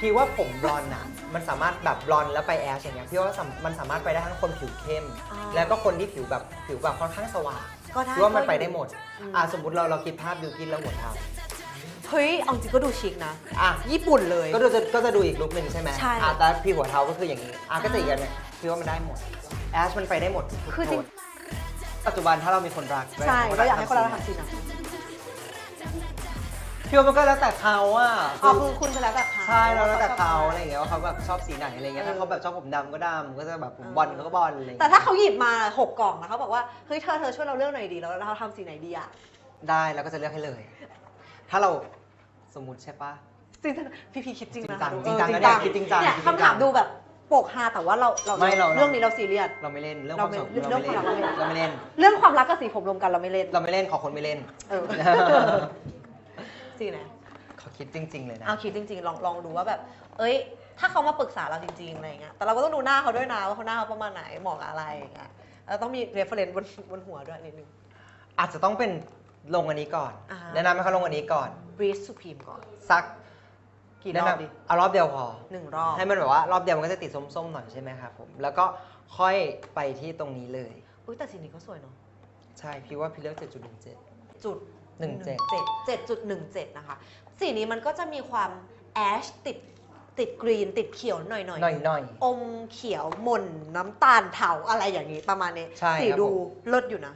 พี่ว่าผมบลอนด์อะมันสามารถแบบบลอนด์แล้วไปแอชอย่างเงี้ยพี่ว่าสามมันสามารถไปได้ทั้งคนผิวเข้มอ่าแล้วก็คนที่ผิวแบบผิวแบบค่อนข้างสว่างก็ได้พี่ว่ามันไปได้หมดอืม อะสมมติเราเราคิดภาพบิวกินแล้วหัวเทาเฮ้ยเอาจริงก็ดูชิคนะ อะญี่ปุ่นเลย ก็ดูจะก็จะดูอีกลุคหนึ่งใช่ไหมใช่ อะแต่พี่หัวเทาก็คืออย่างนี้อะก็จะอีกอันหนึงพี่ว่ามันได้หมดแอชมันไปได้หมดทุกคือจริง โทนปัจจุบันถ้าเรามีคนรักใช่เราอยากให้คนเราทำสีไหน พี่ว่ามันก็แล้วแต่เขาอะอ๋อคือคุณจะแล้วแต่เขาใช่แล้วแล้วแต่เขาอะไรชอย่างเงี้ยว่าเขาแบบชอบสีไหนอะไรเงี้ยเออถ้าเขาแบบชอบผมดำก็ดำก็จะแบบผมบอลเขาก็บอลอะไรอบเงี้ยแต่ถ้าเขาหยิบมาหกกล่องแล้วเขาบอกว่าเฮ้ยเธอเธอช่วยเราเลือกหน่อยดีแล้วเราทำสีไหนดีอะได้แล้วก็จะเลือกให้เลย ถ้าเราสมมุติใช่ปะจริงๆพี่พีคิดจริงนะจริงจังจริงจังนะเนี่ยคิดจริงจังเนี่ยคิดจริงจังคำถามดูแบบโปกฮาแต่ว่าเราเราไม่เราเรื่องนี้เราซีเรียสเราไม่เล่นเรื่องคเราวามไม่สมเรื่องเราไม่เล่นความรักเราไม่เล่น เรื่องความรักกับสีผมรวมกันเราไม่เล่น เราไม่เล่นขอคนไม่เล่นเออ สีไหนขอคิดจริง ๆ เลยนะ เอาคิดจริง ๆ ลองลองดูว่าแบบ เอ้ย ถ้าเขามาปรึกษาเราจริงๆอะไรอย่างเงี้ยแต่เราก็ต้องดูหน้าเขาด้วยนะว่าเขาหน้าเขาประมาณไหนเหมาะกับอะไรอย่างเงี้ยแล้วต้องมี reference บนบนหัวด้วยนิดนึง อาจจะต้องเป็นลงอันนี้ก่อน อ่า แนะนำให้เขาลงอันนี้ก่อน breeze supreme ก่อน สักกี่รแนะอบนำดีเอารอบเดียวพอ หนึ่งรอบ ให้มันแบบว่ารอบเดียวมันก็จะติดส้มๆหน่อยใช่ไหมครับผม แล้วก็ค่อยไปที่ตรงนี้เลย อุ้ยแต่สีนี้ก็สวยเนาะใช่พี่ว่าพี่เลือก7.17จุด หนึ่งเจ็ดเจ็ดจุดหนึ่งเจ็ดนะคะ สีนี้มันก็จะมีความแอชติดติดกรีนติดเขียวหน่อยๆหน่อยหน่อย อมเขียวหม่นน้ำตาลเทาอะไรอย่างนี้ประมาณนี้ ใช่สีครับดูผม เลิศอยู่นะ